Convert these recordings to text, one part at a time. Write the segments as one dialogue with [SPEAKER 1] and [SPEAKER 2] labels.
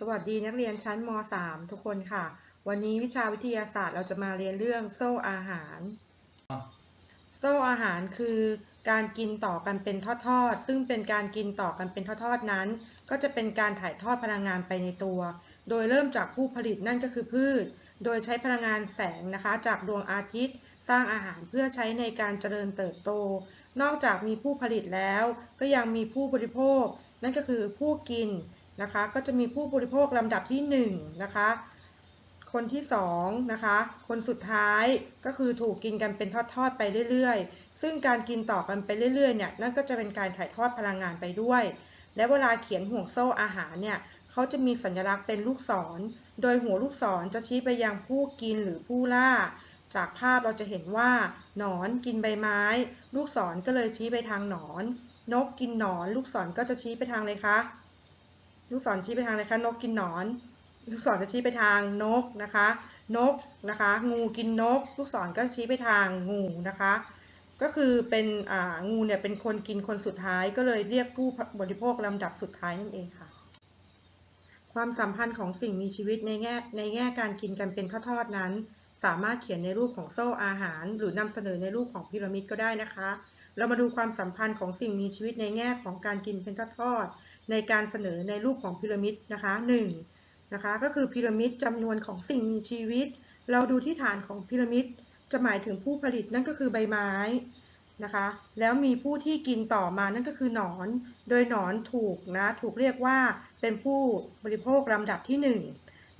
[SPEAKER 1] สวัสดีนักเรียนชั้นม .3 ทุกคนค่ะ วันนี้วิชาวิทยาศาสตร์เราจะมาเรียนเรื่องโซ่อาหาร โซ่อาหารคือการกินต่อกันเป็นทอดๆ ซึ่งเป็นการกินต่อกันเป็นทอดๆนั้น ก็จะเป็นการถ่ายทอดพลังงานไปในตัว โดยเริ่มจากผู้ผลิตนั่นก็คือพืช โดยใช้พลังงานแสงนะคะ จากดวงอาทิตย์ สร้างอาหารเพื่อใช้ในการเจริญเติบโต นอกจากมีผู้ผลิตแล้ว ก็ยังมีผู้บริโภค นั่นก็คือผู้กิน นะคะ ก็จะมีผู้บริโภคลำดับที่หนึ่งนะคะคนที่สองนะคะ คนสุดท้ายก็คือถูกกินกันเป็นทอดๆไปเรื่อยๆ ซึ่งการกินต่อกันไปเรื่อยๆเนี่ยนั่นก็จะเป็นการถ่ายทอดพลังงานไปด้วย และเวลาเขียนห่วงโซ่อาหารเนี่ยเขาจะมีสัญลักษณ์เป็นลูกศร โดยหัวลูกศรจะชี้ไปยังผู้กินหรือผู้ล่า จากภาพเราจะเห็นว่า หนอนกินใบไม้ ลูกศรก็เลยชี้ไปทางหนอน นกกินหนอน ลูกศรก็จะชี้ไปทางเลยคะ ลูกศรชี้ไปทางอะคะ นกกินหนอน ลูกศรจะชี้ไปทางนกนะคะ นกนะคะ งูกินนก ลูกศรก็ชี้ไปทางงูนะคะ ก็คือเป็นอ่างูเนี่ยเป็นคนกินคนสุดท้ายก็เลยเรียกผู้บริโภคลำดับสุดท้ายนั่นเองค่ะ ความสัมพันธ์ของสิ่งมีชีวิตในแง่ในแง่การกินกันเป็นทอดนั้น สามารถเขียนในรูปของโซ่อาหาร หรือนำเสนอในรูปของพีระมิดก็ได้นะคะ เรามาดูความสัมพันธ์ของสิ่งมีชีวิตในแง่ของการกินเป็นทอด ในการเสนอในรูปของพีระมิดนะคะหนึ่งนะคะก็คือพีระมิดจำนวนของสิ่งมีชีวิต เราดูที่ฐานของพีระมิดจะหมายถึงผู้ผลิตนั่นก็คือใบไม้นะคะแล้วมีผู้ที่กินต่อมานั่นก็คือหนอน โดยหนอนถูกนะถูกเรียกว่าเป็นผู้บริโภคลำดับที่หนึ่ง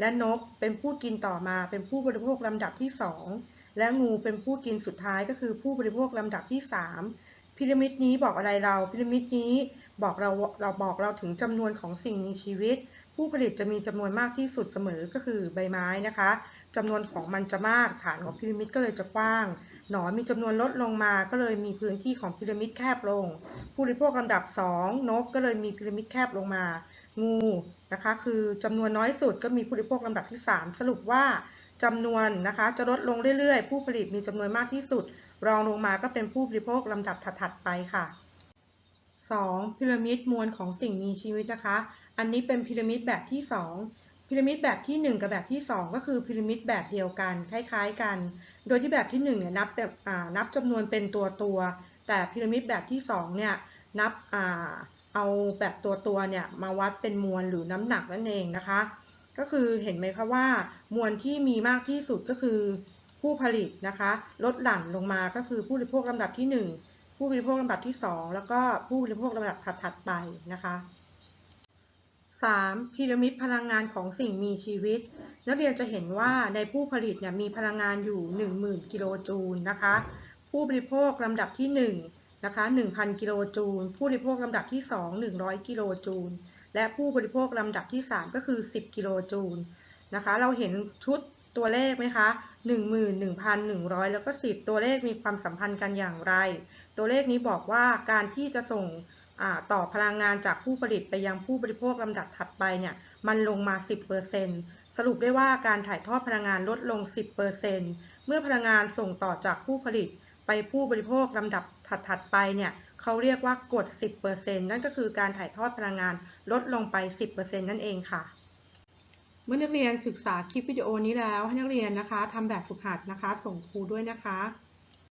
[SPEAKER 1] และนกเป็นผู้กินต่อมาเป็นผู้บริโภคลำดับที่ 2 และงูเป็นผู้กินสุดท้ายก็คือผู้บริโภคลำดับที่ 3พีระมิดนี้บอกอะไรเราพีระมิดนี้ บอกเราเราบอกเราถึงจำนวนของสิ่งมีชีวิต ผู้ผลิตจะมีจำนวนมากที่สุดเสมอก็คือใบไม้นะคะจำนวนของมันจะมากฐานของพีระมิดก็เลยจะกว้าง หนอนมีจำนวนลดลงมาก็เลยมีพื้นที่ของพีระมิดแคบลง ผู้บริโภคลำดับ 2 นกก็เลยมีพีระมิดแคบลงมา งูนะคะ คือจำนวนน้อยสุดก็มีผู้บริโภคลำดับที่ 3 สรุปว่าจำนวนนะคะจะลดลงเรื่อยๆ ผู้ผลิตมีจำนวนมากที่สุด รองลงมาก็เป็นผู้บริโภคลำดับถัดๆไปค่ะ 2. พีระมิดมวลของสิ่งมีชีวิตนะคะ อันนี้เป็นพีระมิดแบบที่ 2 พีระมิดแบบที่ 1 กับแบบที่ 2 ก็คือพีระมิดแบบเดียวกันคล้ายๆกัน โดยที่แบบที่1เนี่ยนับแบบนับจำนวนเป็นตัวตัวแต่พีระมิดแบบที่2เนี่ยนับอเอาแบบตัวตัวเนี่ยมาวัดเป็นมวลหรือน้ำหนักนั่นเองนะคะ ก็คือเห็นไหมคะว่ามวลที่มีมากที่สุดก็คือผู้ผลิตนะคะ ลดหลั่นลงมาก็คือผู้บริโภคลำดับที่ 1 ผู้บริโภคลำดับที่ 2 แล้วก็ผู้บริโภคลำดับถัดๆไปนะคะ 3. พีระมิดพลังงานของสิ่งมีชีวิต นักเรียนจะเห็นว่าในผู้ผลิตเนี่ยมีพลังงานอยู่ 10,000 กิโลจูลนะคะ ผู้บริโภคลำดับที่ 1 นะคะ 1,000 กิโลจูล ผู้บริโภคลำดับที่ 2 100 กิโลจูล และผู้บริโภคลำดับที่ 3 ก็คือ 10 กิโลจูลนะคะ เราเห็นชุด ตัวเลขไหมคะ11,100 แล้วก็ 10 ตัวเลขมีความสัมพันธ์กันอย่างไร ตัวเลขนี้บอกว่าการที่จะส่งต่อพลังงานจากผู้ผลิตไปยังผู้บริโภคลำดับถัดไปเนี่ยมันลงมา 10%สรุปได้ว่าการถ่ายทอดพลังงานลดลง 10%เมื่อพลังงานส่งต่อจากผู้ผลิตไปผู้บริโภคลำดับถัดๆไปเนี่ยเขาเรียกว่ากด 10%นั่นก็คือการถ่ายทอดพลังงานลดลงไป 10%นั่นเองค่ะ เมื่อนักเรียนศึกษาคลิปวิดีโอนี้แล้วให้นักเรียนนะคะทำแบบฝึกหัดนะคะ ส่งครูด้วยนะคะ